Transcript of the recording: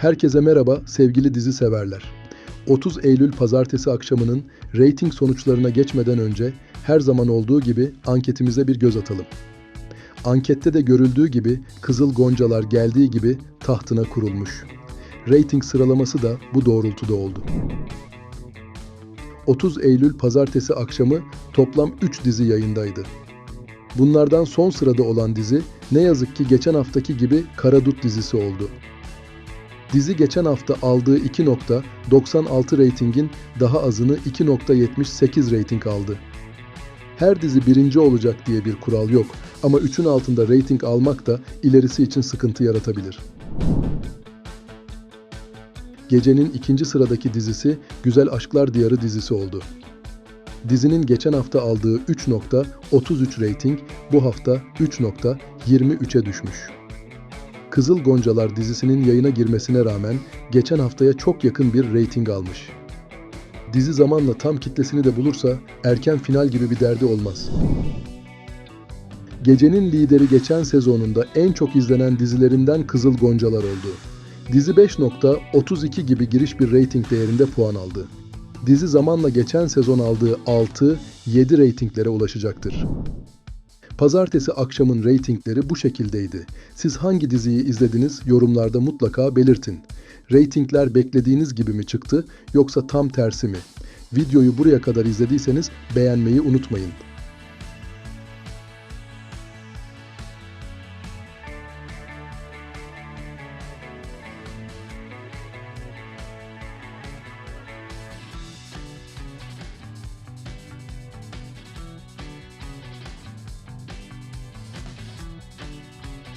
Herkese merhaba sevgili dizi severler. 30 Eylül pazartesi akşamının reyting sonuçlarına geçmeden önce her zaman olduğu gibi anketimize bir göz atalım. Ankette de görüldüğü gibi Kızıl Goncalar geldiği gibi tahtına kurulmuş. Rating sıralaması da bu doğrultuda oldu. 30 Eylül pazartesi akşamı toplam 3 dizi yayındaydı. Bunlardan son sırada olan dizi ne yazık ki geçen haftaki gibi Karadut dizisi oldu. Dizi geçen hafta aldığı 2.96 reytingin daha azını 2.78 reyting aldı. Her dizi birinci olacak diye bir kural yok ama 3'ün altında reyting almak da ilerisi için sıkıntı yaratabilir. Gecenin ikinci sıradaki dizisi Güzel Aşklar Diyarı dizisi oldu. Dizinin geçen hafta aldığı 3.33 reyting bu hafta 3.23'e düşmüş. Kızıl Goncalar dizisinin yayına girmesine rağmen geçen haftaya çok yakın bir reyting almış. Dizi zamanla tam kitlesini de bulursa erken final gibi bir derdi olmaz. Gecenin lideri geçen sezonunda en çok izlenen dizilerinden Kızıl Goncalar oldu. Dizi 5.32 gibi giriş bir reyting değerinde puan aldı. Dizi zamanla geçen sezon aldığı 6-7 reytinglere ulaşacaktır. Pazartesi akşamın reytingleri bu şekildeydi. Siz hangi diziyi izlediniz yorumlarda mutlaka belirtin. Reytingler beklediğiniz gibi mi çıktı yoksa tam tersi mi? Videoyu buraya kadar izlediyseniz beğenmeyi unutmayın.